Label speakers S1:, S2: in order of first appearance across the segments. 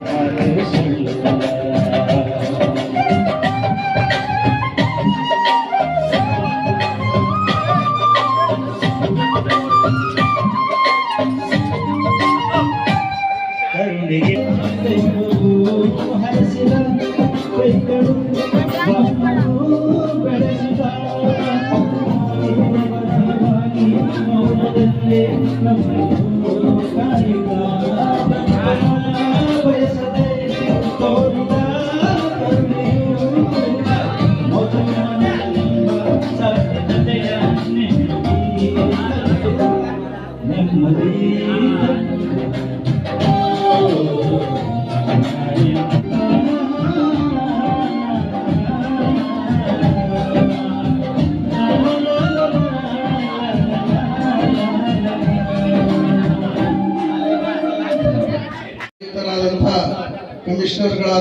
S1: Hare
S2: you.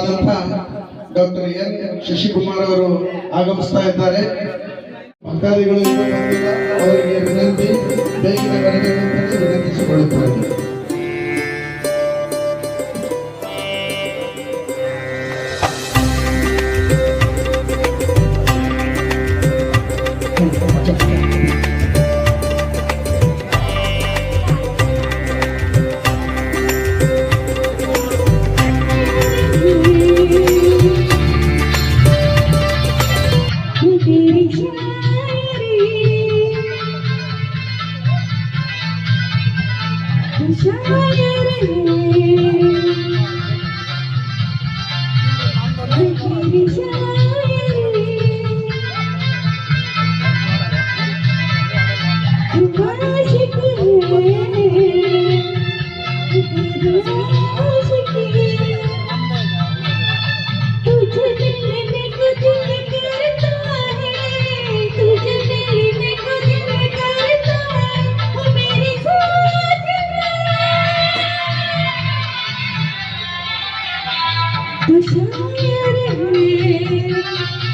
S2: ಅಧ್ಯಕ್ಷರಾದಂಥ doctor N Shashikumar ಅವರು ಆಗಮಿಸ್ತಾ ಇದ್ದಾರೆ. ಭಕ್ತಾದಿಗಳು ಅವರಿಗೆ ವಿನಂತಿ.
S3: खुशहाल रहे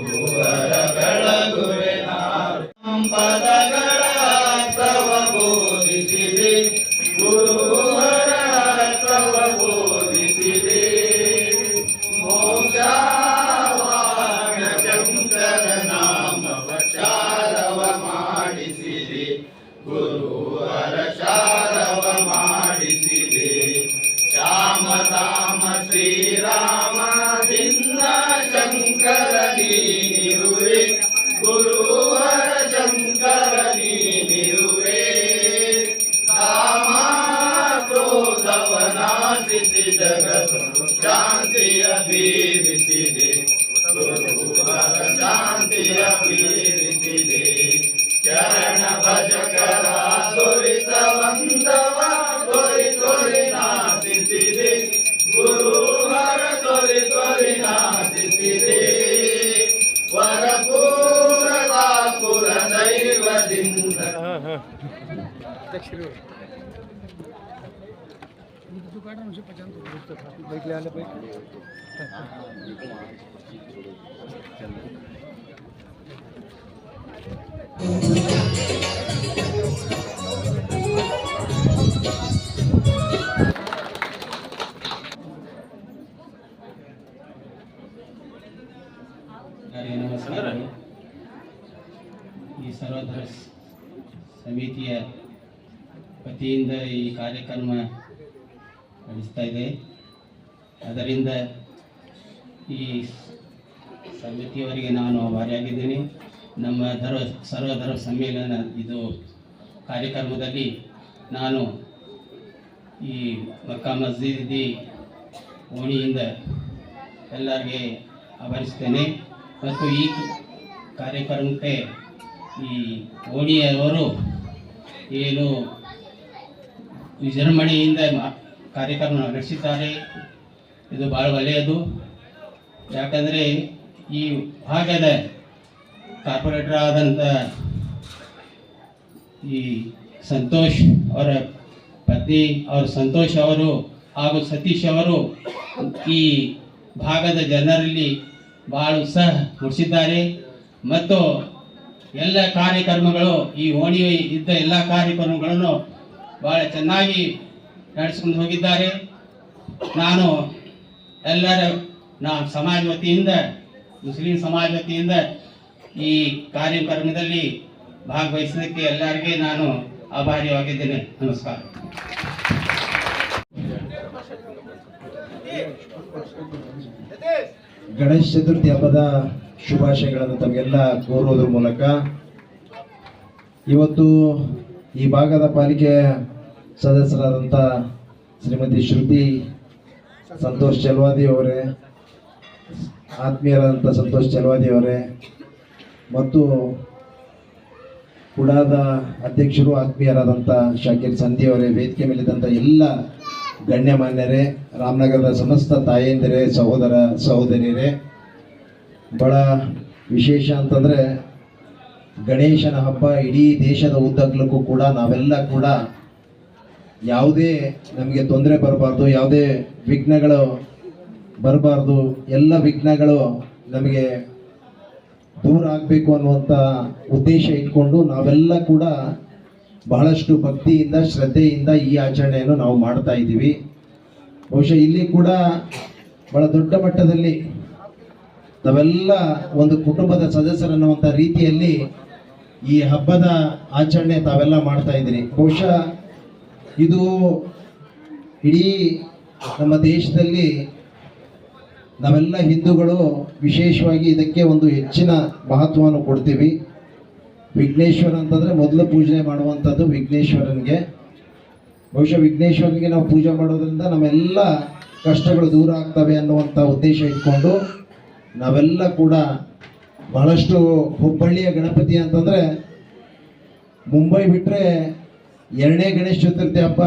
S3: ಗುರುವರ ಬೆಳಗುವೆ ನಾವು ಪದಗಳ ಅಭಿರಿಸಿದೆ ಚರಣ ಭಜಕರ ತೋರಿತವಂತವ ತೋರಿ ತೋರಿ ನಾಶಿಸಿದೆ ಗುರು ಹರ ತೋರಿ ತೋರಿ ನಾಶಿಸಿದೆ ವರಪೂರ ಪುರ ದೈವದಿಂದ
S4: मुझे पहचान तो बाइक ले आने बाइक ಈ ಸರ್ವಧರ್ಮ ಸಮಿತಿಯ ವತಿಯಿಂದ ಈ ಕಾರ್ಯಕ್ರಮ ನಡೆಸ್ತಾ ಇದೆ. ಅದರಿಂದ ಈ ಸಮಿತಿಯವರಿಗೆ ನಾನು ಭಾರಿಯಾಗಿದ್ದೀನಿ ನಮ್ಮ ಧರ್ಮ, ಸರ್ವಧರ್ಮ ಸಮ್ಮೇಳನ ಇದು ಕಾರ್ಯಕ್ರಮದಲ್ಲಿ ನಾನು ಈ ಮಕ್ಕಾ ಮಸ್ಜಿದಿ ಓಣಿಯಿಂದ ಎಲ್ಲರಿಗೆ ಆಭರಿಸ್ತೇನೆ ಮತ್ತು ಈ ಕಾರ್ಯಕ್ರಮಕ್ಕೆ ಈ ಓಣಿಯವರು ಏನು ವಿಜೃಂಭಣೆಯಿಂದ ಕಾರ್ಯಕ್ರಮ ನಡೆಸಿದ್ದಾರೆ. ಇದು ಭಾಳ ಒಳ್ಳೆಯದು. ಯಾಕಂದರೆ ಈ ಭಾಗದ ಕಾರ್ಪೊರೇಟರ್ ಆದಂಥ ಈ ಸಂತೋಷ್ ಅವರ ಪತ್ನಿ ಅವರ ಸಂತೋಷ್ ಅವರು ಹಾಗೂ ಸತೀಶ್ ಅವರು ಈ ಭಾಗದ ಜನರಲ್ಲಿ ಭಾಳ ಉತ್ಸಾಹ ಮೂಡಿಸಿದ್ದಾರೆ. ಮತ್ತು ಎಲ್ಲ ಕಾರ್ಯಕ್ರಮಗಳು ಈ ಓಣಿ ಇದ್ದ ಎಲ್ಲ ಕಾರ್ಯಕ್ರಮಗಳನ್ನು ಭಾಳ ಚೆನ್ನಾಗಿ ನಡೆಸ್ಕೊಂಡು ಹೋಗಿದ್ದಾರೆ. ನಾನು ಎಲ್ಲರ ನಾ ಸಮಾಜ ವತಿಯಿಂದ, ಮುಸ್ಲಿಂ ಸಮಾಜ ವತಿಯಿಂದ ಈ ಕಾರ್ಯಕ್ರಮದಲ್ಲಿ ಭಾಗವಹಿಸಿದ್ದಕ್ಕೆ ಎಲ್ಲರಿಗೆ ನಾನು ಆಭಾರಿಯಾಗಿದ್ದೇನೆ. ನಮಸ್ಕಾರ.
S5: ಗಣೇಶ ಚತುರ್ಥಿ ಹಬ್ಬದ ಶುಭಾಶಯಗಳನ್ನು ತಮಗೆಲ್ಲ ಕೋರುವುದರ ಮೂಲಕ ಇವತ್ತು ಈ ಭಾಗದ ಪಾಲಿಕೆ ಸದಸ್ಯರಾದಂಥ ಶ್ರೀಮತಿ ಶ್ರುತಿ ಸಂತೋಷ್ ಚಲವಾದಿ ಅವರೇ, ಆತ್ಮೀಯರಾದಂಥ ಸಂತೋಷ್ ಚಲವಾದಿ ಅವರೇ ಮತ್ತು ಕುಡಾದ ಅಧ್ಯಕ್ಷರು, ಆತ್ಮೀಯರಾದಂಥ ಶಾಕಿರ್ ಸಂಧಿ ಅವರೇ, ವೇದಿಕೆ ಮೇಲಿದ್ದಂಥ ಎಲ್ಲ ಗಣ್ಯಮಾನ್ಯರೇ, ರಾಮನಗರದ ಸಮಸ್ತ ತಾಯಂದಿರೇ, ಸಹೋದರ ಸಹೋದರಿಯರೇ ಭಾಳ ವಿಶೇಷ ಅಂತಂದರೆ ಗಣೇಶನ ಹಬ್ಬ ಇಡೀ ದೇಶದ ಉದ್ದಗಲಕ್ಕೂ ಕೂಡ ನಾವೆಲ್ಲ ಕೂಡ ಯಾವುದೇ ನಮಗೆ ತೊಂದರೆ ಬರಬಾರ್ದು, ಯಾವುದೇ ವಿಘ್ನಗಳು ಬರಬಾರ್ದು, ಎಲ್ಲ ವಿಘ್ನಗಳು ನಮಗೆ ದೂರ ಆಗಬೇಕು ಅನ್ನುವಂಥ ಉದ್ದೇಶ ಇಟ್ಕೊಂಡು ನಾವೆಲ್ಲ ಕೂಡ ಬಹಳಷ್ಟು ಭಕ್ತಿಯಿಂದ, ಶ್ರದ್ಧೆಯಿಂದ ಈ ಆಚರಣೆಯನ್ನು ನಾವು ಮಾಡ್ತಾ ಇದ್ದೀವಿ. ಬಹುಶಃ ಇಲ್ಲಿ ಕೂಡ ಬಹಳ ದೊಡ್ಡ ಮಟ್ಟದಲ್ಲಿ ನಾವೆಲ್ಲ ಒಂದು ಕುಟುಂಬದ ಸದಸ್ಯರನ್ನುವಂಥ ರೀತಿಯಲ್ಲಿ ಈ ಹಬ್ಬದ ಆಚರಣೆ ತಾವೆಲ್ಲ ಮಾಡ್ತಾ ಇದ್ದೀರಿ. ಬಹುಶಃ ಇದು ಇಡೀ ನಮ್ಮ ದೇಶದಲ್ಲಿ ನಾವೆಲ್ಲ ಹಿಂದೂಗಳು ವಿಶೇಷವಾಗಿ ಇದಕ್ಕೆ ಒಂದು ಹೆಚ್ಚಿನ ಮಹತ್ವವನ್ನು ಕೊಡ್ತೀವಿ. ವಿಘ್ನೇಶ್ವರ ಅಂತಂದರೆ ಮೊದಲು ಪೂಜೆ ಮಾಡುವಂಥದ್ದು ವಿಘ್ನೇಶ್ವರನಿಗೆ. ಬಹುಶಃ ವಿಘ್ನೇಶ್ವರನಿಗೆ ನಾವು ಪೂಜೆ ಮಾಡೋದ್ರಿಂದ ನಮ್ಮೆಲ್ಲ ಕಷ್ಟಗಳು ದೂರ ಆಗ್ತವೆ ಅನ್ನುವಂಥ ಉದ್ದೇಶ ಇಟ್ಕೊಂಡು ನಾವೆಲ್ಲ ಕೂಡ ಬಹಳಷ್ಟು ಹುಬ್ಬಳ್ಳಿಯ ಗಣಪತಿ ಅಂತಂದರೆ ಮುಂಬೈ ಬಿಟ್ಟರೆ ಎರಡನೇ ಗಣೇಶ ಚತುರ್ಥಿ ಹಬ್ಬ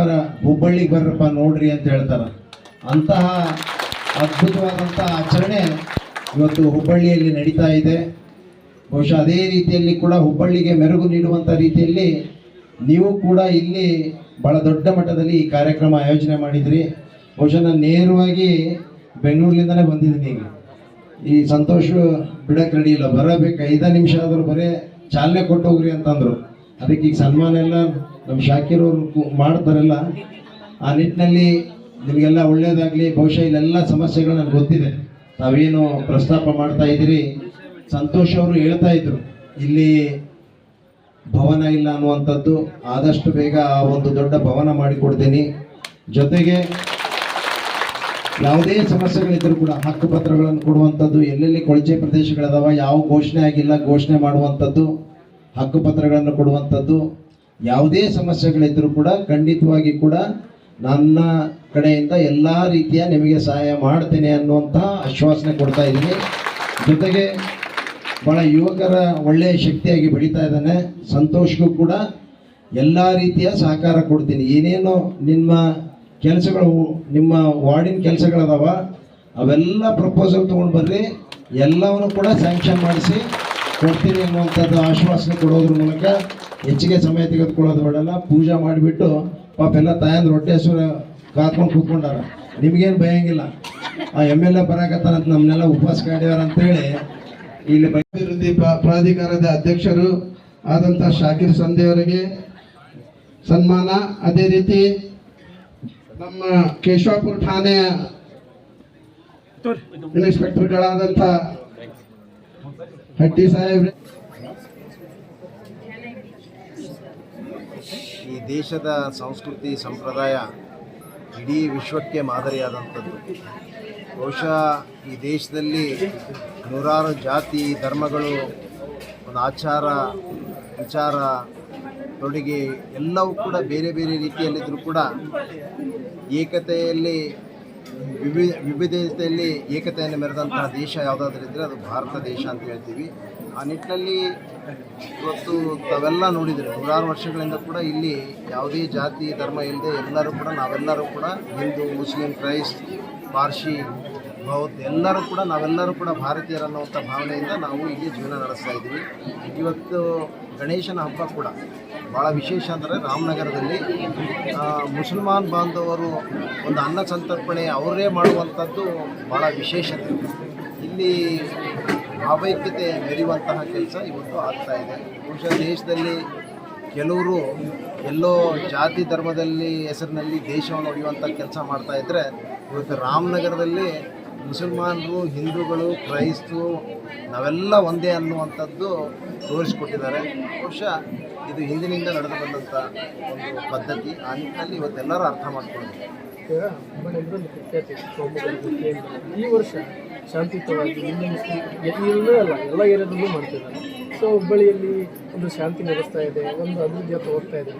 S5: ಹುಬ್ಬಳ್ಳಿಗೆ ಬರ್ರಪ್ಪ ನೋಡ್ರಿ ಅಂತ ಹೇಳ್ತಾರೆ. ಅಂತಹ ಅದ್ಭುತವಾದಂಥ ಆಚರಣೆ ಇವತ್ತು ಹುಬ್ಬಳ್ಳಿಯಲ್ಲಿ ನಡೀತಾ ಇದೆ. ಬಹುಶಃ ಅದೇ ರೀತಿಯಲ್ಲಿ ಕೂಡ ಹುಬ್ಬಳ್ಳಿಗೆ ಮೆರುಗು ನೀಡುವಂಥ ರೀತಿಯಲ್ಲಿ ನೀವು ಕೂಡ ಇಲ್ಲಿ ಬಹಳ ದೊಡ್ಡ ಮಟ್ಟದಲ್ಲಿ ಈ ಕಾರ್ಯಕ್ರಮ ಆಯೋಜನೆ ಮಾಡಿದ್ರಿ. ಬಹುಶಃ ನಾನು ನೇರವಾಗಿ ಬೆಂಗಳೂರಿನಿಂದನೇ ಬಂದಿದ್ದೀನಿ ಈಗ ಈ ಸಂತೋಷ ಬಿಡಕ್ಕೆ ರೆಡಿ ಇಲ್ಲ. ಬರಬೇಕು, ಐದು ನಿಮಿಷ ಆದರೂ ಬರೀ ಚಾಲನೆ ಕೊಟ್ಟು ಹೋಗ್ರಿ ಅಂತಂದ್ರು. ಅದಕ್ಕೆ ಈಗ ಸನ್ಮಾನ ಎಲ್ಲ ನಮ್ಮ ಶಾಕಿರ್ ಅವರು ಕು- ಮಾಡ್ತಾರಲ್ಲ, ಆ ನಿಟ್ಟಿನಲ್ಲಿ ನಿಮಗೆಲ್ಲ ಒಳ್ಳೇದಾಗಲಿ, ಬಹುಶಃ ಇಲ್ಲೆಲ್ಲ ಸಮಸ್ಯೆಗಳು ನನಗೆ ಗೊತ್ತಿದೆ. ತಾವೇನು ಪ್ರಸ್ತಾಪ ಮಾಡ್ತಾ ಇದ್ದೀರಿ? ಸಂತೋಷ್ ಅವರು ಹೇಳ್ತಾ ಇದ್ರು, ಇಲ್ಲಿ ಭವನ ಇಲ್ಲ ಅನ್ನುವಂಥದ್ದು, ಆದಷ್ಟು ಬೇಗ ಆ ಒಂದು ದೊಡ್ಡ ಭವನ ಮಾಡಿಕೊಡ್ತೀನಿ ಜೊತೆಗೆ ಯಾವುದೇ ಸಮಸ್ಯೆಗಳಿದ್ರೂ ಕೂಡ ಹಕ್ಕುಪತ್ರಗಳನ್ನು ಕೊಡುವಂಥದ್ದು, ಎಲ್ಲೆಲ್ಲಿ ಕೊಳಚೆ ಪ್ರದೇಶಗಳದಾವ, ಯಾವ ಘೋಷಣೆ ಆಗಿಲ್ಲ, ಘೋಷಣೆ ಮಾಡುವಂಥದ್ದು ಹಕ್ಕುಪತ್ರಗಳನ್ನು ಕೊಡುವಂಥದ್ದು, ಯಾವುದೇ ಸಮಸ್ಯೆಗಳಿದ್ರೂ ಕೂಡ ಖಂಡಿತವಾಗಿ ಕೂಡ ನನ್ನ ಕಡೆಯಿಂದ ಎಲ್ಲ ರೀತಿಯ ನಿಮಗೆ ಸಹಾಯ ಮಾಡ್ತೇನೆ ಅನ್ನುವಂಥ ಆಶ್ವಾಸನೆ ಕೊಡ್ತಾ ಇದ್ದೀನಿ. ಜೊತೆಗೆ ಭಾಳ ಯುವಕರ ಒಳ್ಳೆಯ ಶಕ್ತಿಯಾಗಿ ಬೆಳೀತಾ ಇದ್ದಾನೆ. ಸಂತೋಷಕ್ಕೂ ಕೂಡ ಎಲ್ಲ ರೀತಿಯ ಸಹಕಾರ ಕೊಡ್ತೀನಿ. ಏನೇನು ನಿಮ್ಮ ಕೆಲಸಗಳು, ನಿಮ್ಮ ವಾರ್ಡಿನ ಕೆಲಸಗಳದಾವ, ಅವೆಲ್ಲ ಪ್ರಪೋಸಲ್ ತೊಗೊಂಡು ಬರ್ರಿ. ಎಲ್ಲವನ್ನು ಕೂಡ ಸ್ಯಾಂಕ್ಷನ್ ಮಾಡಿಸಿ ಕೊಡ್ತೀನಿ ಅನ್ನುವಂಥದ್ದು ಆಶ್ವಾಸನೆ ಕೊಡೋದ್ರ ಮೂಲಕ. ಹೆಚ್ಚಿಗೆ ಸಮಯ ತೆಗೆದುಕೊಳ್ಳೋದು ಬೇಡಲ್ಲ. ಪೂಜೆ ಮಾಡಿಬಿಟ್ಟು ಪಾಪ ಎಲ್ಲ ತಾಯಂದು ರೊಟ್ಟೆ ಹೆಸರು ಕಾತ್ಕೊಂಡು ಕೂತ್ಕೊಂಡಾರ. ನಿಮ್ಗೇನು ಭಯಂಗಿಲ್ಲ ಆ ಎಂ ಎಲ್ ಎ ಬರಾಕತ್ತಾರಂತ ನಮ್ಮನ್ನೆಲ್ಲ ಉಪವಾಸ ಕಾಡ್ಯಾರ ಅಂತೇಳಿ ಇಲ್ಲಿ
S2: ಅಭಿವೃದ್ಧಿ ಪ್ರಾ- ಪ್ರಾಧಿಕಾರದ ಅಧ್ಯಕ್ಷರು ಆದಂಥ ಶಾಕಿರ್ ಸಂಧಿ ಅವರಿಗೆ ಸನ್ಮಾನ. ಅದೇ ರೀತಿ ನಮ್ಮ ಕೇಶವಾಪುರ ಠಾಣೆಯ ಇನ್ಸ್ಪೆಕ್ಟರ್ಗಳಾದಂಥ ಹಟ್ಟಿ ಸಾಹೇಬ್ರೆ.
S5: ಈ ದೇಶದ ಸಂಸ್ಕೃತಿ, ಸಂಪ್ರದಾಯ ಇಡೀ ವಿಶ್ವಕ್ಕೆ ಮಾದರಿಯಾದಂಥದ್ದು. ಬಹುಶಃ ಈ ದೇಶದಲ್ಲಿ ನೂರಾರು ಜಾತಿ, ಧರ್ಮಗಳು, ಒಂದು ಆಚಾರ, ವಿಚಾರ, ತೊಡುಗೆ ಎಲ್ಲವೂ ಕೂಡ ಬೇರೆ ಬೇರೆ ರೀತಿಯಲ್ಲಿದ್ದರೂ ಕೂಡ ಏಕತೆಯಲ್ಲಿ, ವಿವಿ, ವಿವಿಧತೆಯಲ್ಲಿ ಏಕತೆಯನ್ನು ಮೆರೆದಂತಹ ದೇಶ ಯಾವುದಾದ್ರೂ ಇದ್ದರೆ ಅದು ಭಾರತ ದೇಶ ಅಂತ ಹೇಳ್ತೀವಿ. ಆ ನಿಟ್ಟಿನಲ್ಲಿ ಇವತ್ತು ತಾವೆಲ್ಲ ನೋಡಿದರೆ ನೂರಾರು ವರ್ಷಗಳಿಂದ ಕೂಡ ಇಲ್ಲಿ ಯಾವುದೇ ಜಾತಿ, ಧರ್ಮ ಇಲ್ಲದೆ ಎಲ್ಲರೂ ಕೂಡ, ನಾವೆಲ್ಲರೂ ಕೂಡ ಹಿಂದೂ, ಮುಸ್ಲಿಂ ಕ್ರೈಸ್ತ್ ಪಾರ್ಸಿ, ಬೌದ್ಧ ಎಲ್ಲರೂ ಕೂಡ, ನಾವೆಲ್ಲರೂ ಕೂಡ ಭಾರತೀಯರನ್ನುವಂಥ ಭಾವನೆಯಿಂದ ನಾವು ಇಲ್ಲಿ ಜೀವನ ನಡೆಸ್ತಾ ಇದ್ದೀವಿ. ಇವತ್ತು ಗಣೇಶನ ಹಬ್ಬ ಕೂಡ ಭಾಳ ವಿಶೇಷ ಅಂದರೆ ರಾಮನಗರದಲ್ಲಿ ಮುಸಲ್ಮಾನ್ ಬಾಂಧವರು ಒಂದು ಅನ್ನ ಸಂತರ್ಪಣೆ ಅವರೇ ಮಾಡುವಂಥದ್ದು ಭಾಳ ವಿಶೇಷತೆ. ಇಲ್ಲಿ ಭಾವೈಕ್ಯತೆ ಮೆರೆಯುವಂತಹ ಕೆಲಸ ಇವತ್ತು ಆಗ್ತಾ ಇದೆ. ಬಹುಶಃ ದೇಶದಲ್ಲಿ ಕೆಲವರು ಎಲ್ಲೋ ಜಾತಿ ಧರ್ಮದಲ್ಲಿ ಹೆಸರಿನಲ್ಲಿ ದೇಶವನ್ನು ಒಡೆಯುವಂಥ ಕೆಲಸ ಮಾಡ್ತಾ ಇದ್ದರೆ ಇವತ್ತು ರಾಮನಗರದಲ್ಲಿ ಮುಸಲ್ಮಾನರು, ಹಿಂದೂಗಳು, ಕ್ರೈಸ್ತರು ನಾವೆಲ್ಲ ಒಂದೇ ಅನ್ನುವಂಥದ್ದು ತೋರಿಸ್ಕೊಟ್ಟಿದ್ದಾರೆ. ಬಹುಶಃ ಇದು ಹಿಂದಿನಿಂದ ನಡೆದು ಬಂದಂಥ ಒಂದು ಪದ್ಧತಿ. ಆ ನಿಟ್ಟಿನಲ್ಲಿ ಇವತ್ತೆಲ್ಲರೂ ಅರ್ಥ ಮಾಡ್ಕೊಂಡಿದ್ದಾರೆ
S6: ಈ ವರ್ಷ ಶಾಂತಿಯುತವಾಗಿ ಎಲ್ಲೂ ಅಲ್ಲ, ಎಲ್ಲ ಏರಿಯಾದಲ್ಲೂ ಮಾಡ್ತಿದ್ದಾರೆ. ಸೊ ಹುಬ್ಬಳ್ಳಿಯಲ್ಲಿ ಒಂದು ಶಾಂತಿ ನಡೆಸ್ತಾ ಇದೆ, ಒಂದು ಅಭಿವೃದ್ಧಿ ಹೋಗ್ತಾ ಇದೆ.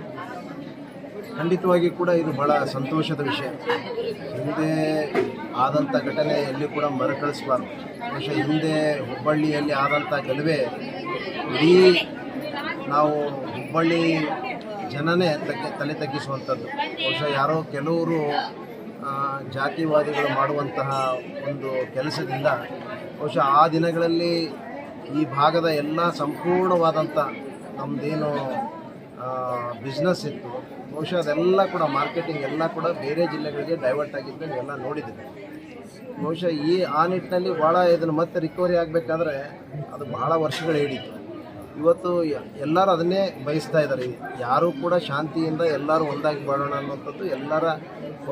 S5: ಖಂಡಿತವಾಗಿ ಕೂಡ ಇದು ಬಹಳ ಸಂತೋಷದ ವಿಷಯ. ಹಿಂದೆ ಆದಂಥ ಘಟನೆ ಎಲ್ಲಿ ಕೂಡ ಮರುಕಳಿಸಬಾರ್ದು. ಬಹುಶಃ ಹಿಂದೆ ಹುಬ್ಬಳ್ಳಿಯಲ್ಲಿ ಆದಂಥ ಗೆಲುವೆ ಇಡೀ ನಾವು ಹುಬ್ಬಳ್ಳಿ ಜನನೇ ತಗ್ಗಿ ತಲೆ ತಗ್ಗಿಸುವಂಥದ್ದು. ಬಹುಶಃ ಯಾರೋ ಕೆಲವರು ಜಾತಿವಾದಿಗಳು ಮಾಡುವಂತಹ ಒಂದು ಕೆಲಸದಿಂದ ಬಹುಶಃ ಆ ದಿನಗಳಲ್ಲಿ ಈ ಭಾಗದ ಎಲ್ಲ ಸಂಪೂರ್ಣವಾದಂಥ ನಮ್ಮದೇನು ಬಿಸ್ನೆಸ್ ಇತ್ತು. ಬಹುಶಃ ಅದೆಲ್ಲ ಕೂಡ ಮಾರ್ಕೆಟಿಂಗ್ ಎಲ್ಲ ಕೂಡ ಬೇರೆ ಜಿಲ್ಲೆಗಳಿಗೆ ಡೈವರ್ಟ್ ಆಗಿದ್ದು ಎಲ್ಲ ನೋಡಿದ್ದೀವಿ. ಬಹುಶಃ ಈ ಆ ನಿಟ್ಟಿನಲ್ಲಿ ಭಾಳ ಇದನ್ನು ಮತ್ತೆ ರಿಕವರಿ ಆಗಬೇಕಾದ್ರೆ ಅದು ಬಹಳ ವರ್ಷಗಳು ಹಿಡಿತು. ಇವತ್ತು ಎಲ್ಲರೂ ಅದನ್ನೇ ಬಯಸ್ತಾ ಇದ್ದಾರೆ. ಯಾರೂ ಕೂಡ ಶಾಂತಿಯಿಂದ ಎಲ್ಲರೂ ಒಂದಾಗಿ ಬಾಳೋಣ ಅನ್ನುವಂಥದ್ದು ಎಲ್ಲರ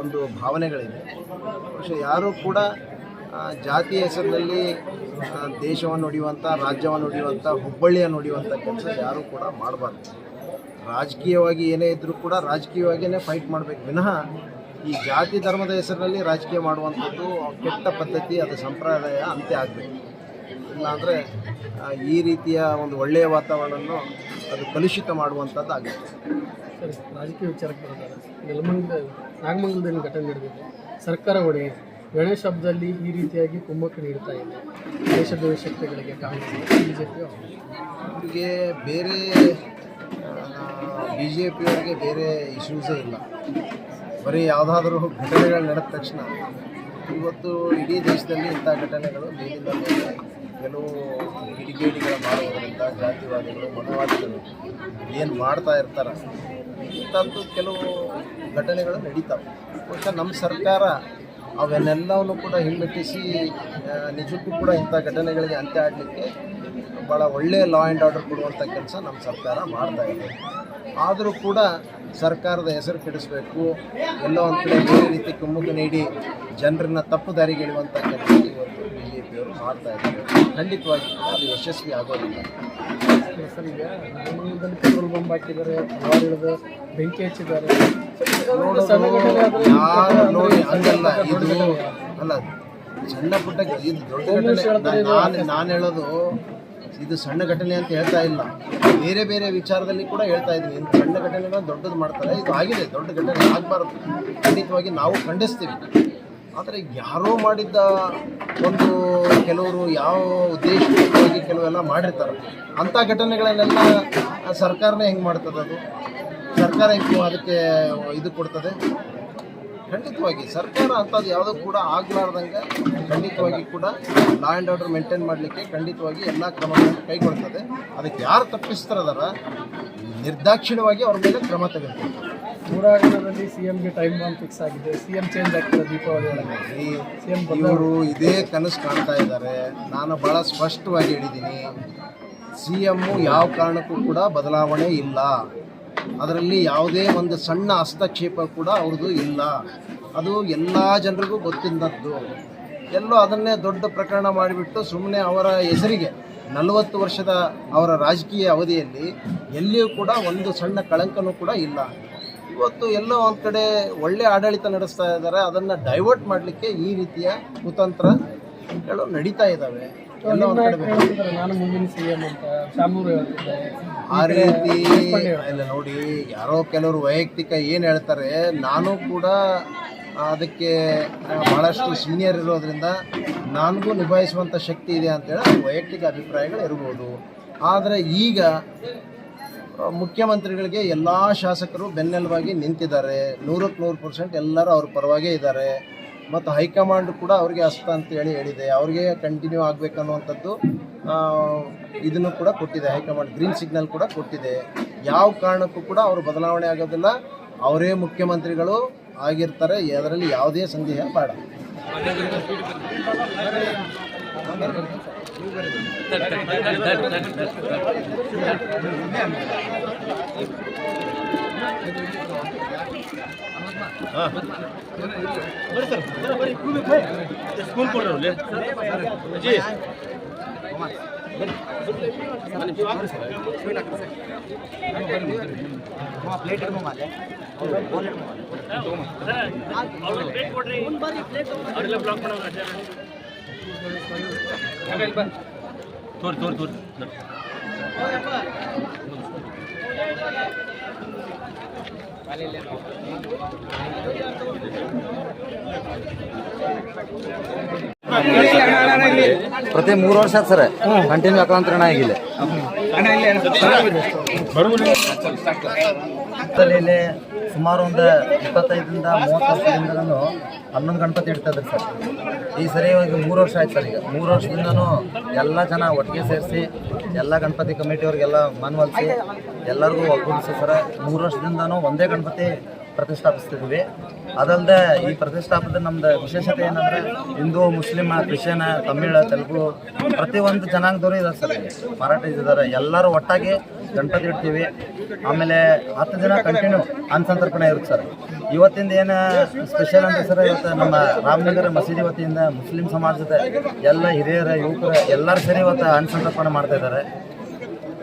S5: ಒಂದು ಭಾವನೆಗಳಿದೆ. ಬಹುಶಃ ಯಾರೂ ಕೂಡ ಜಾತಿ ಹೆಸರಿನಲ್ಲಿ ದೇಶವನ್ನು ಹೊಡೆಯುವಂಥ ರಾಜ್ಯವನ್ನು ಹೊಡೆಯುವಂಥ ಹುಬ್ಬಳ್ಳಿಯನ್ನು ಹೊಡೆಯುವಂಥ ಕೆಲಸ ಯಾರೂ ಕೂಡ ಮಾಡಬಾರ್ದು. ರಾಜಕೀಯವಾಗಿ ಏನೇ ಇದ್ದರೂ ಕೂಡ ರಾಜಕೀಯವಾಗಿಯೇ ಫೈಟ್ ಮಾಡಬೇಕು. ವಿನಃ ಈ ಜಾತಿ ಧರ್ಮದ ಹೆಸರಿನಲ್ಲಿ ರಾಜಕೀಯ ಮಾಡುವಂಥದ್ದು ಕೆಟ್ಟ ಪದ್ಧತಿ, ಅದು ಸಂಪ್ರದಾಯ ಅಂತ್ಯ ಆಗಬೇಕು. ಇಲ್ಲಾಂದರೆ ಈ ರೀತಿಯ ಒಂದು ಒಳ್ಳೆಯ ವಾತಾವರಣವನ್ನು ಅದು ಕಲುಷಿತ ಮಾಡುವಂಥದ್ದು ಆಗುತ್ತೆ.
S6: ಸರಿ ರಾಜಕೀಯ ವಿಚಾರಕ್ಕೆ ಬರೋದಾದ್ರೆ ನೆಲಮಂಗಲ ನಾಗಮಂಗಲದಲ್ಲಿ ಘಟನೆ ನಡೆದಿದೆ. ಸರ್ಕಾರ ಒಡೆಯ ಗಣೇಶ ಹಬ್ಬದಲ್ಲಿ ಈ ರೀತಿಯಾಗಿ ಕುಮ್ಮಕ್ಕು ನೀಡ್ತಾ ಇದೆ. ದೇಶದ ಶಕ್ತಿಗಳಿಗೆ ಕಾಂಗ್ರೆಸ್ ಬಿ ಜೆ ಪಿ
S5: ಅವರಿಗೆ ಬೇರೆ ಬಿ ಜೆ ಪಿಯವರಿಗೆ ಬೇರೆ ಇಶ್ಯೂಸೇ ಇಲ್ಲ. ಬರೀ ಯಾವುದಾದ್ರೂ ಘಟನೆಗಳು ನಡೆದ ತಕ್ಷಣ ಇವತ್ತು ಇಡೀ ದೇಶದಲ್ಲಿ ಇಂಥ ಘಟನೆಗಳು ಮೇಲಿಂದ ಮೇಲೆ ಕೆಲವು ಕಿಡಿಗೇಡಿಗಳು ಮಾಡುವುದರಿಂದ ಜಾತಿವಾದಿಗಳು ಮನವಾದಿಗಳು ಏನು ಮಾಡ್ತಾ ಇರ್ತಾರೆ? ಇಂಥದ್ದು ಕೆಲವು ಘಟನೆಗಳು ನಡೀತಾವೆ. ಬಹುಶಃ ನಮ್ಮ ಸರ್ಕಾರ ಅವನ್ನೆಲ್ಲವನ್ನು ಕೂಡ ಹಿಮ್ಮೆಟ್ಟಿಸಿ ನಿಜಕ್ಕೂ ಕೂಡ ಇಂಥ ಘಟನೆಗಳಿಗೆ ಅಂತ್ಯ ಆಡಲಿಕ್ಕೆ ಭಾಳ ಒಳ್ಳೆಯ ಲಾ ಆ್ಯಂಡ್ ಆರ್ಡರ್ ಕೊಡುವಂಥ ಕೆಲಸ ನಮ್ಮ ಸರ್ಕಾರ ಮಾಡ್ತಾ ಇದೆ. ಆದರೂ ಕೂಡ ಸರ್ಕಾರದ ಹೆಸರು ಕೆಡಿಸಬೇಕು, ಎಲ್ಲೋ ಒಂದು ಕಡೆ ಬೇರೆ ರೀತಿ ಕುಮ್ಮುಖ ನೀಡಿ ಜನರನ್ನ ತಪ್ಪು ದಾರಿಗೆ ಇಡುವಂಥ ಕೆಲಸ ಇವತ್ತು ಬಿ ಜೆ ಪಿಯವರು ಮಾಡ್ತಾ ಇದ್ದಾರೆ. ಖಂಡಿತವಾಗಿ. ಅದು ಯಶಸ್ವಿ ಆಗೋದಿಲ್ಲ.
S6: ಸರ್ ಈಗ ಪೆಟ್ರೋಲ್ ಬಂಬ್ ಹಾಕಿದ್ದಾರೆ ಹಲವಾರು ಹಿಡಿದು ಬೆಂಕಿ ಹಚ್ಚಿದ್ದಾರೆ.
S5: ಯಾರು ನೋಡಿ ಹಂಗಲ್ಲ ಇದು ಅಲ್ಲ ಸಣ್ಣ ಪುಟ್ಟ ಇದು ದೊಡ್ಡ ಘಟನೆ. ನಾನು ನಾನು ಹೇಳೋದು ಇದು ಸಣ್ಣ ಘಟನೆ ಅಂತ ಹೇಳ್ತಾ ಇಲ್ಲ. ಬೇರೆ ಬೇರೆ ವಿಚಾರದಲ್ಲಿ ಕೂಡ ಹೇಳ್ತಾ ಇದ್ದೀನಿ ಇಂಥ ಸಣ್ಣ ಘಟನೆಗಳು ದೊಡ್ಡದು ಮಾಡ್ತಾರೆ. ಇದು ಆಗಿದೆ ದೊಡ್ಡ ಘಟನೆ ಆಗಬಾರ್ದು. ಖಂಡಿತವಾಗಿ ನಾವು ಖಂಡಿಸ್ತೀವಿ. ಆದರೆ ಯಾರೋ ಮಾಡಿದ್ದ ಒಂದು ಕೆಲವರು ಯಾವ ಉದ್ದೇಶವಾಗಿ ಕೆಲವೆಲ್ಲ ಮಾಡಿರ್ತಾರೆ. ಅಂಥ ಘಟನೆಗಳನ್ನೆಲ್ಲ ಸರ್ಕಾರನೇ ಹೆಂಗೆ ಮಾಡ್ತದೆ ಅದು? ಸರ್ಕಾರ ಹೆಂಗೆ ಅದಕ್ಕೆ ಇದು ಕೊಡ್ತದೆ? ಖಂಡಿತವಾಗಿ ಸರ್ಕಾರ ಅಂಥದ್ದು ಯಾವುದೂ ಕೂಡ ಆಗಲಾರ್ದಂಗೆ ಖಂಡಿತವಾಗಿ ಕೂಡ ಲಾ ಆ್ಯಂಡ್ ಆರ್ಡರ್ ಮೇಂಟೈನ್ ಮಾಡಲಿಕ್ಕೆ ಖಂಡಿತವಾಗಿ ಎಲ್ಲ ಕ್ರಮಗಳನ್ನು ಕೈಗೊಳ್ತದೆ. ಅದಕ್ಕೆ ಯಾರು ತಪ್ಪಿಸ್ತಾರದಾರ? ನಿರ್ದಾಕ್ಷಿಣ್ಯವಾಗಿ ಅವ್ರ ಮೇಲೆ ಕ್ರಮ ತೆಗೆದುಕೊಳ್ತಾರೆ
S6: ಮೂಡಾಗಣದಲ್ಲಿ ಸಿ ಎಂಗೆ ಟೈಮ್ ಬಾಂಬ್ ಫಿಕ್ಸ್ ಆಗಿದೆ. ಸಿ ಎಂ ಚೇಂಜ್ ಆಗ್ತದೆ ದೀಪಾವಳಿ ಒಳಗೆ. ಸಿ ಎಂ
S5: ಇವರು ಇದೇ ಕನಸು ಕಾಣ್ತಾ ಇದ್ದಾರೆ. ನಾನು ಭಾಳ ಸ್ಪಷ್ಟವಾಗಿ ಹೇಳಿದ್ದೀನಿ. ಸಿ ಎಮ್ಮು ಯಾವ ಕಾರಣಕ್ಕೂ ಕೂಡ ಬದಲಾವಣೆ ಇಲ್ಲ. ಅದರಲ್ಲಿ ಯಾವುದೇ ಒಂದು ಸಣ್ಣ ಹಸ್ತಕ್ಷೇಪ ಕೂಡ ಅವ್ರದ್ದು ಇಲ್ಲ. ಅದು ಎಲ್ಲ ಜನರಿಗೂ ಗೊತ್ತಿದ್ದದ್ದು. ಎಲ್ಲೋ ಅದನ್ನೇ ದೊಡ್ಡ ಪ್ರಕರಣ ಮಾಡಿಬಿಟ್ಟು ಸುಮ್ಮನೆ ಅವರ ಹೆಸರಿಗೆ ನಲವತ್ತು ವರ್ಷದ ಅವರ ರಾಜಕೀಯ ಅವಧಿಯಲ್ಲಿ ಎಲ್ಲಿಯೂ ಕೂಡ ಒಂದು ಸಣ್ಣ ಕಳಂಕನೂ ಕೂಡ ಇಲ್ಲ. ಇವತ್ತು ಎಲ್ಲೋ ಒಂದು ಕಡೆ ಒಳ್ಳೆ ಆಡಳಿತ ನಡೆಸ್ತಾ ಇದ್ದಾರೆ. ಅದನ್ನು ಡೈವರ್ಟ್ ಮಾಡಲಿಕ್ಕೆ ಈ ರೀತಿಯ ಕುತಂತ್ರಗಳು ನಡೀತಾ ಇದ್ದಾವೆ
S6: ನಾನು ಮುಂದಿನ ಅಂತ
S5: ಆ ರೀತಿ ಇಲ್ಲ ನೋಡಿ, ಯಾರೋ ಕೆಲವರು ವೈಯಕ್ತಿಕ ಏನು ಹೇಳ್ತಾರೆ, ನಾನು ಕೂಡ ಅದಕ್ಕೆ ಭಾಳಷ್ಟು ಸೀನಿಯರ್ ಇರೋದ್ರಿಂದ ನನಗೂ ನಿಭಾಯಿಸುವಂಥ ಶಕ್ತಿ ಇದೆ ಅಂತೇಳಿ ವೈಯಕ್ತಿಕ ಅಭಿಪ್ರಾಯಗಳು ಇರ್ಬೋದು. ಆದರೆ ಈಗ ಮುಖ್ಯಮಂತ್ರಿಗಳಿಗೆ ಎಲ್ಲ ಶಾಸಕರು ಬೆನ್ನೆಲುಬಾಗಿ ನಿಂತಿದ್ದಾರೆ. ನೂರಕ್ಕೆ ನೂರು ಪರ್ಸೆಂಟ್ ಎಲ್ಲರೂ ಅವ್ರ ಪರವಾಗೇ ಇದ್ದಾರೆ. ಮತ್ತು ಹೈಕಮಾಂಡ್ ಕೂಡ ಅವ್ರಿಗೆ ಅಸ್ತ ಅಂತೇಳಿ ಹೇಳಿದೆ. ಅವ್ರಿಗೆ ಕಂಟಿನ್ಯೂ ಆಗಬೇಕನ್ನುವಂಥದ್ದು ಇದನ್ನು ಕೂಡ ಕೊಟ್ಟಿದೆ. ಹೈಕಮಾಂಡ್ ಗ್ರೀನ್ ಸಿಗ್ನಲ್ ಕೂಡ ಕೊಟ್ಟಿದೆ. ಯಾವ ಕಾರಣಕ್ಕೂ ಕೂಡ ಅವರು ಬದಲಾವಣೆ ಆಗೋದಿಲ್ಲ. ಅವರೇ ಮುಖ್ಯಮಂತ್ರಿಗಳು ಆಗಿರ್ತಾರೆ. ಅದರಲ್ಲಿ ಯಾವುದೇ ಸಂದೇಹ ಬೇಡ. ಸ್ಕೂಲ್
S7: ಕೊಡ್ರಿ ಜಿ ಪ್ಲೇಟ್ ಇಡ್ಬೋಮಾಲೆ ಅವ್ರಿಗೆ ಪ್ಲೇಟ್ ಕೊಡ್ರಿ ಅವ್ರಿಗೆಲ್ಲ ಬ್ಲಾಕ್ ಮಾಡೋದು ಪ್ರತಿ ಮೂರು ವರ್ಷ ಆಯ್ತು ಸರ್ ಕಂಟಿನ್ಯೂ ಅಕಾಂತರಣ ಆಗಿಲ್ಲ ಇಲ್ಲಿ ಸುಮಾರು ಒಂದು ಇಪ್ಪತ್ತೈದರಿಂದ ಮೂವತ್ತು ವರ್ಷದಿಂದ ನಾನು ಹನ್ನೊಂದು ಗಣಪತಿ ಇಡ್ತಾ ಇದ್ದೆ ಸರ್. ಈ ಸರಿ ಇವಾಗ ಮೂರು ವರ್ಷ ಆಯ್ತು ಸರ್ ಈಗ. ಮೂರು ವರ್ಷದಿಂದನೂ ಎಲ್ಲ ಜನ ಒಟ್ಟಿಗೆ ಸೇರಿಸಿ, ಎಲ್ಲ ಗಣಪತಿ ಕಮಿಟಿಯವ್ರಿಗೆಲ್ಲ ಮನವೊಲಿಸಿ ಎಲ್ಲರಿಗೂ ಒಗ್ಗೂಡಿಸಿ ಸರ್. ಮೂರು ವರ್ಷದಿಂದನೂ ಒಂದೇ ಗಣಪತಿ ಪ್ರತಿಷ್ಠಾಪಿಸ್ತಿದ್ವಿ ಅದಲ್ಲದೆ ಈ ಪ್ರತಿಷ್ಠಾಪದ ನಮ್ದು ವಿಶೇಷತೆ ಏನಂದರೆ, ಹಿಂದೂ ಮುಸ್ಲಿಮ ಕ್ರಿಶ್ಚಿಯನ್, ತಮಿಳು, ತೆಲುಗು ಪ್ರತಿಯೊಂದು ಜನಾಂಗದವರು ಇದ್ದಾರೆ ಸರ್ ಮರಾಠಿ ಇದ್ದಾರೆ ಎಲ್ಲರೂ ಒಟ್ಟಾಗಿ ಗಣಪತಿ ಇಡ್ತೀವಿ. ಆಮೇಲೆ ಹತ್ತು ದಿನ ಕಂಟಿನ್ಯೂ ಅನ್ಸಂತರ್ಪಣೆ ಇರುತ್ತೆ ಸರ್. ಇವತ್ತಿಂದ ಏನು ಸ್ಪೆಷಲ್ ಅಂತ ಸರ್ ಇವತ್ತು ನಮ್ಮ ರಾಮನಗರ ಮಸೀದಿ ವತಿಯಿಂದ ಮುಸ್ಲಿಂ ಸಮಾಜದ ಎಲ್ಲ ಹಿರಿಯರ, ಯುವಕರು ಎಲ್ಲರೂ ಸೇರಿ ಇವತ್ತು ಅನ್ಸಂತರ್ಪಣೆ ಮಾಡ್ತಾ ಇದ್ದಾರೆ.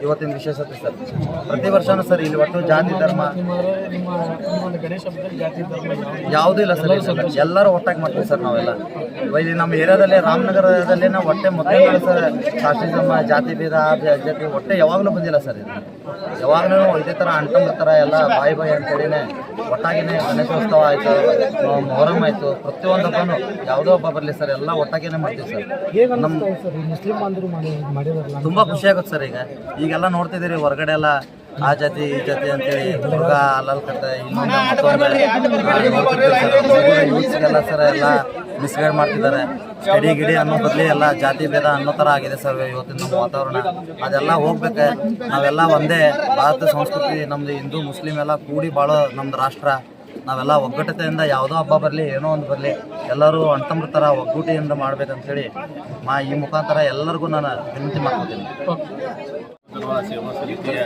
S7: ಇವತ್ತಿನ ವಿಶೇಷತೆ ಸರ್. ಪ್ರತಿ ವರ್ಷನೂ ಸರ್ ಇಲ್ಲಿ ಒಟ್ಟು ಜಾತಿ ಧರ್ಮ
S6: ಯಾವ್ದು?
S7: ಇಲ್ಲ ಸರ್ ಎಲ್ಲರೂ ಒಟ್ಟಾಗಿ ಮಾಡ್ತೀವಿ ಸರ್ ನಾವೆಲ್ಲ. ಇಲ್ಲಿ ನಮ್ಮ ಏರಿಯಾದಲ್ಲಿ ರಾಮನಗರದಲ್ಲಿ ನಾವು ಹೊಟ್ಟೆ ಮೊದಲೇ ಸರ್ ಧರ್ಮ ಜಾತಿ ಭೇದ ಆ ಜಾತಿ ಒಟ್ಟೆ ಯಾವಾಗಲೂ ಬಂದಿಲ್ಲ ಸರ್ ಇದು ಯಾವಾಗಲೂ ಇದೇ ಥರ ಅಂಟಮ್ ಥರ ಎಲ್ಲ ಬಾಯಿ ಬಾಯಿ ಅಂತೇಳಿನೇ ಒಟ್ಟಾಗಿನೇ ಗಣೇಶೋತ್ಸವ ಆಯಿತು ಮೊಹರಂ ಆಯಿತು ಪ್ರತಿಯೊಂದು ಹಬ್ಬನೂ ಯಾವುದೋ ಹಬ್ಬ ಬರಲಿ ಸರ್ ಎಲ್ಲ ಒಟ್ಟಾಗಿನೇ ಮಾಡ್ತೀವಿ ಸರ್. ನಮ್ಮ
S6: ಸರ್?
S7: ತುಂಬಾ ಖುಷಿ ಆಗುತ್ತೆ ಸರ್ ಈಗ ಈಗೆಲ್ಲ ನೋಡ್ತಿದ್ದೀರಿ ಹೊರಗಡೆ ಎಲ್ಲ ಆ ಜಾತಿ ಈ ಜಾತಿ ಅಂತೇಳಿ ಹುಡುಗ ಅಲ್ಲಲ್ ಕಟ್ಟ ಯೂತ್ಸ್ಗೆಲ್ಲ ಸರ್ ಎಲ್ಲ ಮಿಸ್ಗೈಡ್ ಮಾಡ್ತಿದ್ದಾರೆ. ಸ್ಟಡಿ ಗಿಡಿ ಅನ್ನೋ ಬದಲಿ ಎಲ್ಲ ಜಾತಿ ಭೇದ ಅನ್ನೋ ಥರ ಆಗಿದೆ ಸರ್ ಇವತ್ತಿನ ನಮ್ಮ ವಾತಾವರಣ. ಅದೆಲ್ಲ ಹೋಗ್ಬೇಕು? ನಾವೆಲ್ಲ ಒಂದೇ ಭಾರತ ಸಂಸ್ಕೃತಿ ನಮ್ದು ಹಿಂದೂ ಮುಸ್ಲಿಂ ಎಲ್ಲ ಕೂಡಿ ಬಾಳೋ ನಮ್ದು ರಾಷ್ಟ್ರ. ನಾವೆಲ್ಲ ಒಗ್ಗಟ್ಟತೆಯಿಂದ ಯಾವುದೋ ಹಬ್ಬ ಬರಲಿ ಏನೋ ಒಂದು ಬರಲಿ ಎಲ್ಲರೂ ಅಣ್ತಂಬ್ರ ಥರ ಒಗ್ಗೂಟಿಯಿಂದ ಮಾಡ್ಬೇಕಂತೇಳಿ ಮಾ ಈ ಮುಖಾಂತರ ಎಲ್ಲರಿಗೂ ನಾನು ವಿನಂತಿ ಮಾಡ್ಕೊತೀನಿ.
S8: ಸೇವಾ ಸಮಿತಿಯ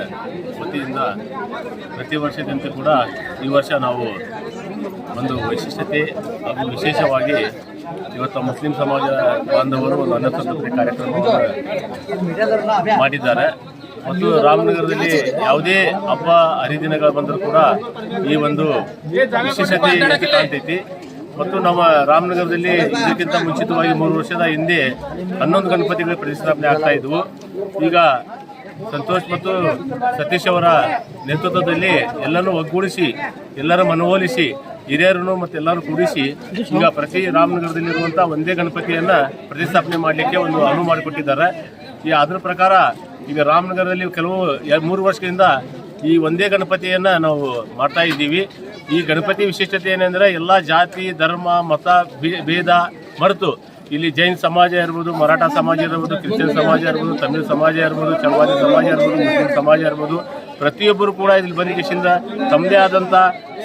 S8: ವತಿಯಿಂದ ಪ್ರತಿ ವರ್ಷದಂತೆ ಕೂಡ ಈ ವರ್ಷ ನಾವು ಒಂದು ವೈಶಿಷ್ಟ್ಯತೆ ಹಾಗೂ ವಿಶೇಷವಾಗಿ ಇವತ್ತು ಮುಸ್ಲಿಂ ಸಮಾಜ ಬಾಂಧವರು ಒಂದು ಅನ್ನಸಂತೃಪ್ತಿ ಕಾರ್ಯಕ್ರಮವನ್ನು ಮಾಡಿದ್ದಾರೆ. ಮತ್ತು ರಾಮನಗರದಲ್ಲಿ ಯಾವುದೇ ಹಬ್ಬ, ಹರಿದಿನಗಳು ಬಂದರೂ ಕೂಡ ಈ ಒಂದು ವಿಶೇಷತೆ ಕಾಣ್ತೈತಿ. ಮತ್ತು ನಮ್ಮ ರಾಮನಗರದಲ್ಲಿ ಇದಕ್ಕಿಂತ ಮುಂಚಿತವಾಗಿ ಮೂರು ವರ್ಷದ ಹಿಂದೆ ಹನ್ನೊಂದು ಗಣಪತಿಗಳ ಪ್ರತಿಷ್ಠಾಪನೆ ಆಗ್ತಾ ಇದ್ವು. ಈಗ ಸಂತೋಷ್ ಮತ್ತು ಸತೀಶ್ ಅವರ ನೇತೃತ್ವದಲ್ಲಿ ಎಲ್ಲನೂ ಒಗ್ಗೂಡಿಸಿ, ಎಲ್ಲರ ಮನವೊಲಿಸಿ, ಹಿರಿಯರನ್ನು ಮತ್ತು ಎಲ್ಲರೂ ಕೂಡಿಸಿ ಈಗ ಪ್ರತಿ ರಾಮನಗರದಲ್ಲಿರುವಂಥ ಒಂದೇ ಗಣಪತಿಯನ್ನ ಪ್ರತಿಷ್ಠಾಪನೆ ಮಾಡಲಿಕ್ಕೆ ಒಂದು ಅನುವು ಮಾಡಿಕೊಟ್ಟಿದ್ದಾರೆ. ಈ ಅದರ ಪ್ರಕಾರ ಈಗ ರಾಮನಗರದಲ್ಲಿ ಕೆಲವು ಮೂರು ವರ್ಷದಿಂದ ಈ ಒಂದೇ ಗಣಪತಿಯನ್ನ ನಾವು ಮಾಡ್ತಾ ಇದ್ದೀವಿ. ಈ ಗಣಪತಿ ವಿಶಿಷ್ಟತೆ ಏನೆಂದರೆ ಎಲ್ಲ ಜಾತಿ, ಧರ್ಮ, ಮತ ಭೇದ ಮರೆತು ಇಲ್ಲಿ ಜೈನ್ ಸಮಾಜ ಇರ್ಬೋದು, ಮರಾಠ ಸಮಾಜ ಇರ್ಬೋದು, ಕ್ರಿಶ್ಚಿಯನ್ ಸಮಾಜ ಇರ್ಬೋದು, ತಮಿಳು ಸಮಾಜ ಇರ್ಬೋದು ಚಳವಾದಿ ಸಮಾಜ ಇರ್ಬೋದು, ಮುಸ್ಲಿಂ ಸಮಾಜ ಇರ್ಬೋದು, ಪ್ರತಿಯೊಬ್ಬರು ಕೂಡ ಇಲ್ಲಿ ಬಂದ ತಮ್ಮದೇ ಆದಂಥ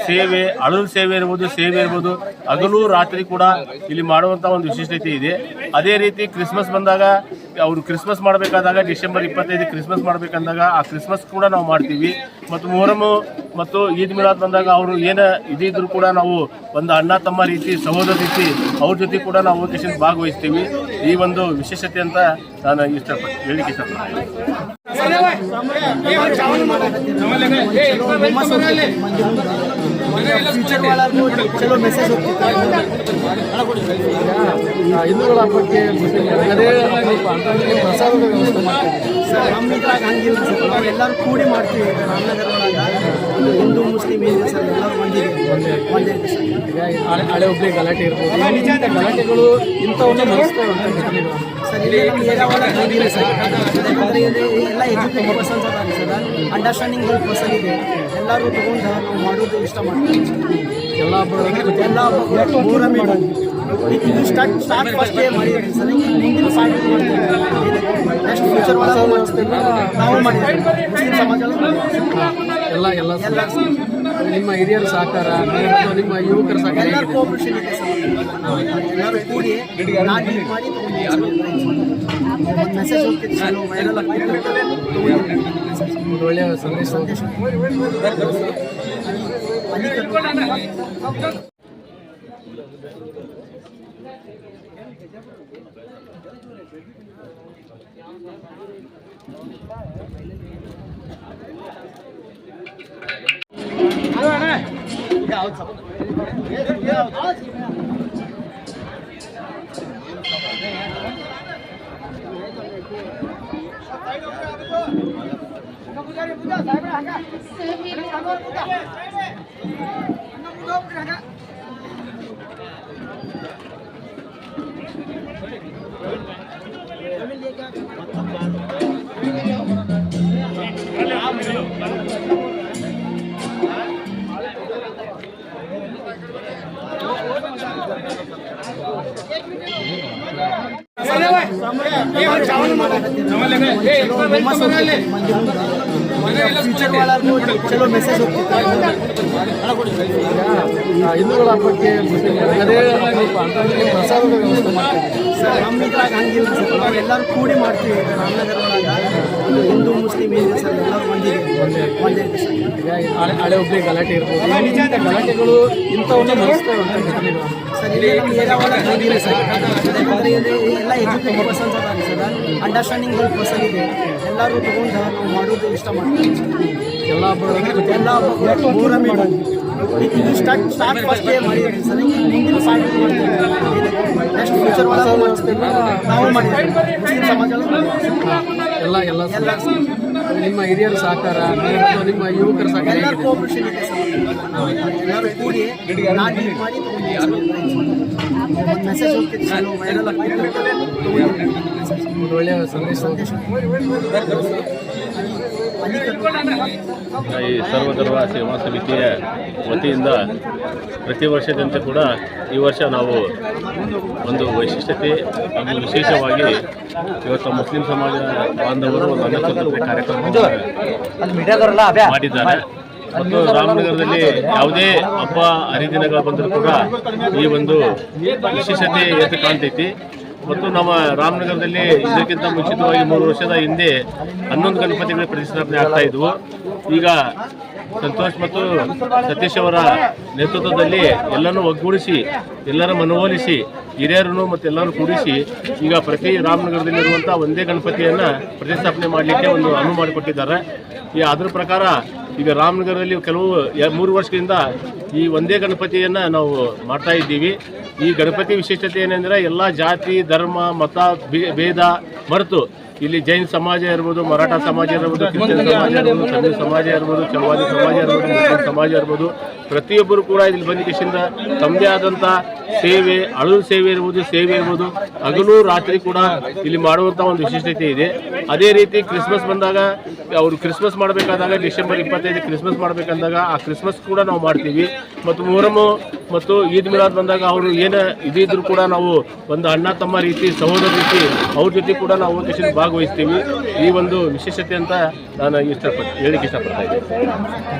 S8: ಸೇವೆ, ಅಳಲು ಸೇವೆ ಇರ್ಬೋದು ಸೇವೆ ಇರ್ಬೋದು, ಹಗಲು ರಾತ್ರಿ ಕೂಡ ಇಲ್ಲಿ ಮಾಡುವಂಥ ಒಂದು ವಿಶಿಷ್ಟತೆ ಇದೆ. ಅದೇ ರೀತಿ ಕ್ರಿಸ್ಮಸ್ ಬಂದಾಗ, ಅವರು ಕ್ರಿಸ್ಮಸ್ ಮಾಡಬೇಕಾದಾಗ, ಡಿಸೆಂಬರ್ ಇಪ್ಪತ್ತೈದು ಕ್ರಿಸ್ಮಸ್ ಮಾಡಬೇಕಂದಾಗ, ಆ ಕ್ರಿಸ್ಮಸ್ ಕೂಡ ನಾವು ಮಾಡ್ತೀವಿ. ಮತ್ತು ಮೊಹರಮು ಮತ್ತು ಈದ್ ಮಿಲಾದ್ ಬಂದಾಗ ಅವರು ಏನು ಇದಿದ್ರು ಕೂಡ ನಾವು ಒಂದು ಅಣ್ಣ ತಮ್ಮ ರೀತಿ, ಸಹೋದರ ರೀತಿ, ಅವ್ರ ಜೊತೆ ಕೂಡ ನಾವು ಓಕೇಶನ್ ಭಾಗವಹಿಸ್ತೀವಿ. ಈ ಒಂದು ವಿಶೇಷತೆ ಅಂತ ನಾನು ಇಷ್ಟಪಟ್ಟು ಹೇಳಿಕ್ಕೆ ಇಷ್ಟಪಡ್ತೀನಿ.
S9: ಮೆಸೇಜ್
S6: ಹಿಂದೂಗಳ ಹಬ್ಬಕ್ಕೆ ವ್ಯವಸ್ಥೆ ಮಾಡ್ತೀವಿ.
S9: ಕೂಡಿ ಮಾಡ್ತೀವಿ ಹಿಂದೂ ಮುಸ್ಲಿಂ ಏನಿದೆ ಸರ್ ಎಲ್ಲರೂ ಒಂದಿದೆ ಒಂದೇ ಇದೆ ಸರ್.
S6: ಹಳೆ ಒಬ್ಬರಿಗೆ ಗಲಾಟೆ ಇರ್ಬೋದು. ಗಲಾಟೆಗಳು ಇಂಥವನ್ನ ನಡೆಸ್ತೇವೆ ಅಂತ ಘಟನೆಗಳು.
S9: ಸರ್ ಇಲ್ಲಿ ನಮ್ಮ ಏರಿಯಾ ಒಳಗೆ ಹಂಗಿಲ್ಲ ಸರ್. ಯಾಕಂದ್ರೆ ಇಲ್ಲಿ ಎಲ್ಲ ಎಜುಕೇಟೆಡ್ ಪರ್ಸನ್ಸ್ ಅದಾರೆ ಸರ್. ಅಂಡರ್ಸ್ಟ್ಯಾಂಡಿಂಗ್ ಪರ್ಸನ್ ಇದೆ. ಎಲ್ಲರೂ ತೊಗೊಂಡು ನಾವು ಮಾಡೋದು ಇಷ್ಟ ಮಾಡ್ತೀವಿ
S6: ಎಲ್ಲ ಹಬ್ಬಗಳನ್ನು
S9: ಎಲ್ಲ ಮೂರ ಇದು. ಸ್ಟಾರ್ಟ್ ಸ್ಟಾರ್ಟ್ ಫಸ್ಟ್ ಮಾಡಿದ್ದೀವಿ ಸರ್. ಮುಂದಿನ ಸಾಗಿ ನೆಕ್ಸ್ಟ್ ಫ್ಯೂಚರ್ ಒಳಗೆ ನಾವು ಮಾಡಿದ್ದೀವಿ. ಮುಸ್ಲಿಂ ಸಮಾಜ
S6: ಎಲ್ಲ ಎಲ್ಲ ನಿಮ್ಮ ಹಿರಿಯರ ಸಹಕಾರ ನಿಮ್ಮ ಯುವಕರ ಸಹಕಾರ
S9: ಸರ್ ವೈರಲ್ ಆಗ್ತಿತ್ತು
S6: ಒಂದು ಸಂದೇಶ
S9: ಫ್ಯೂಚರ್ ಚಲೋ ಮೆಸೇಜ್
S6: ಹಿಂದೂಗಳ ಹಬ್ಬಕ್ಕೆ ಅದೇ ಪ್ರಸಾದದ ವ್ಯವಸ್ಥೆ ಮಾಡ್ತೀವಿ
S9: ಸರ್ ನಮ್ಮ ಇದ್ರಾಗ ಹಂಗಿಲ್ಲ ಸರ್ ನಾವು ಎಲ್ಲರೂ ಕೂಡಿ ಮಾಡ್ತೀವಿ ರಾಮನಗರ ಒಳಗೆ ಹಿಂದೂ ಮುಸ್ಲಿಂ ಏನಿದೆ ಸರ್ ಎಲ್ಲರೂ ಒಂದೇ ಸರ್
S6: ಹಳೆ ಒಬ್ಬರಿಗೆ ಗಲಾಟೆ ಇರ್ಬೋದು ಗಲಾಟೆಗಳು ಇಂಥವನ್ನ ನಡೆಸ್ತೇವೆ ಅಂತ ಘಟನೆಗಳು
S9: ಸರ್ ಇಲ್ಲಿ ನಮ್ಮ ಏರಿಯಾ ಒಳಗೆ ಹಂಗಿಲ್ಲ ಸರ್ ಯಾಕಂದ್ರೆ ಇಲ್ಲಿ ಎಲ್ಲ ಎಜುಕೇಟೆಡ್ ಪರ್ಸನ್ಸ್ ಅದಾರೆ ಸರ್ ಅಂಡರ್ಸ್ಟ್ಯಾಂಡಿಂಗ್ ಪರ್ಸನ್ ಇದೆ ಎಲ್ಲರೂ ತೊಗೊಂಡು ನಾವು ಮಾಡೋದು ಇಷ್ಟ ಮಾಡ್ತೀವಿ
S6: ಎಲ್ಲ
S9: ಎಲ್ಲ ಮೂರ ಇದು ಸ್ಟಾರ್ಟ್ ಸ್ಟಾರ್ಟ್ ಫಸ್ಟ್ ಮಾಡಿದ್ದೀವಿ ಸರ್. ಮುಂದಿನ ಸಾಗಿ ನೆಕ್ಸ್ಟ್ ಫ್ಯೂಚರ್ ಒಳಗೆ ಮಾಡಿಸ್ತೀವಿ ನಾವು ಮಾಡಿದ್ದೀವಿ. ಮುಸ್ಲಿಂ ಸಮಾಜ
S6: ಎಲ್ಲ ಎಲ್ಲ ಎಲ್ಲ ನಿಮ್ಮ ಹಿರಿಯರ ಸಹಕಾರ ನಿಮ್ಮ ಯುವಕರ ಸಹಕಾರ
S9: ಇದೆ ಸರ್. ಎಲ್ಲರೂ ಕೂಡಿ ಮಾಡಿ ಒಂದು ಮೆಸೇಜ್ ವೈರಲ್
S6: ಒಂದು ಒಳ್ಳೆಯ ಸಂದೇಶ
S8: ಈ ಸರ್ವಧರ್ಮ ಸೇವಾ ಸಮಿತಿಯ ವತಿಯಿಂದ ಪ್ರತಿ ವರ್ಷದಂತೆ ಕೂಡ ಈ ವರ್ಷ ನಾವು ಒಂದು ವೈಶಿಷ್ಟ್ಯತೆ ಹಾಗೂ ವಿಶೇಷವಾಗಿ ಇವತ್ತು ಮುಸ್ಲಿಂ ಸಮಾಜ ಬಾಂಧವರು ಒಂದು ಕಾರ್ಯಕ್ರಮ ಮಾಡಿದ್ದಾರೆ. ಮತ್ತು ರಾಮನಗರದಲ್ಲಿ ಯಾವುದೇ ಹಬ್ಬ ಹರಿದಿನಗಳು ಬಂದರೂ ಕೂಡ ಈ ಒಂದು ವಿಶೇಷತೆ ಎದ್ದು ಕಾಣ್ತೈತಿ. ಮತ್ತು ನಮ್ಮ ರಾಮನಗರದಲ್ಲಿ ಇದಕ್ಕಿಂತ ಮುಂಚಿತವಾಗಿ ಮೂರು ವರ್ಷದ ಹಿಂದೆ ಹನ್ನೊಂದು ಗಣಪತಿಗಳ ಪ್ರತಿಷ್ಠಾಪನೆ ಆಗ್ತಾ ಇದ್ವು. ಈಗ ಸಂತೋಷ್ ಮತ್ತು ಸತೀಶ್ ಅವರ ನೇತೃತ್ವದಲ್ಲಿ ಎಲ್ಲನೂ ಒಗ್ಗೂಡಿಸಿ, ಎಲ್ಲರ ಮನವೊಲಿಸಿ, ಹಿರಿಯರನ್ನು ಮತ್ತು ಎಲ್ಲರೂ ಕೂಡಿಸಿ ಈಗ ಪ್ರತಿ ರಾಮನಗರದಲ್ಲಿರುವಂಥ ಒಂದೇ ಗಣಪತಿಯನ್ನು ಪ್ರತಿಷ್ಠಾಪನೆ ಮಾಡಲಿಕ್ಕೆ ಒಂದು ಅನುವು ಮಾಡಿಕೊಟ್ಟಿದ್ದಾರೆ. ಈ ಅದ್ರ ಪ್ರಕಾರ ಈಗ ರಾಮನಗರದಲ್ಲಿ ಕೆಲವು ಮೂರು ವರ್ಷದಿಂದ ಈ ಒಂದೇ ಗಣಪತಿಯನ್ನು ನಾವು ಮಾಡ್ತಾ ಇದ್ದೀವಿ. ಈ ಗಣಪತಿ ವಿಶಿಷ್ಟತೆ ಏನೆಂದರೆ ಎಲ್ಲ ಜಾತಿ, ಧರ್ಮ, ಮತ ಭೇದ ಮರೆತು ಇಲ್ಲಿ ಜೈನ್ ಸಮಾಜ ಇರ್ಬೋದು ಮರಾಠ ಸಮಾಜ ಇರ್ಬೋದು ಕ್ರಿಶ್ಚಿಯನ್ ಸಮಾಜ ಇರ್ಬೋದು ತಮಿಳು ಸಮಾಜ ಇರ್ಬೋದು ಚಲವಾದಿ ಸಮಾಜ ಇರ್ಬೋದು ಮುಸ್ಲಿಂ ಸಮಾಜ ಇರ್ಬೋದು ಪ್ರತಿಯೊಬ್ಬರು ಕೂಡ ಇಲ್ಲಿ ಬಂದ ಕೃಷಿಯಿಂದ ತಮ್ಮದೇ ಆದಂಥ ಸೇವೆ ಅಳು ಸೇವೆ ಇರ್ಬೋದು ಸೇವೆ ಇರ್ಬೋದು ಹಗಲು ರಾತ್ರಿ ಕೂಡ ಇಲ್ಲಿ ಮಾಡುವಂಥ ಒಂದು ವಿಶಿಷ್ಟತೆ ಇದೆ. ಅದೇ ರೀತಿ ಕ್ರಿಸ್ಮಸ್ ಬಂದಾಗ ಅವರು ಕ್ರಿಸ್ಮಸ್ ಮಾಡಬೇಕಾದಾಗ ಡಿಸೆಂಬರ್ ಇಪ್ಪತ್ತೈದು ಕ್ರಿಸ್ಮಸ್ ಮಾಡಬೇಕಂದಾಗ ಆ ಕ್ರಿಸ್ಮಸ್ ಕೂಡ ನಾವು ಮಾಡ್ತೀವಿ. ಮತ್ತು ಮೊಹರಮು ಮತ್ತು ಈದ್ ಮಿಲಾದ್ ಬಂದಾಗ ಅವರು ಏನೇ ಇದಿದ್ರು ಕೂಡ ನಾವು ಒಂದು ಅಣ್ಣ ತಮ್ಮ ರೀತಿ ಸಹೋದರ ರೀತಿ ಅವ್ರ ಜೊತೆ ಕೂಡ ನಾವು ದೇಶದಲ್ಲಿ ಭಾಗವಹಿಸ್ತೀವಿ. ಈ ಒಂದು ವಿಶೇಷತೆ ಅಂತ ನಾನು ಇಷ್ಟಪಟ್ಟು ಹೇಳಿಕ್ಕೆ ಇಷ್ಟಪಡ್ತಾ ಇದ್ದೀನಿ.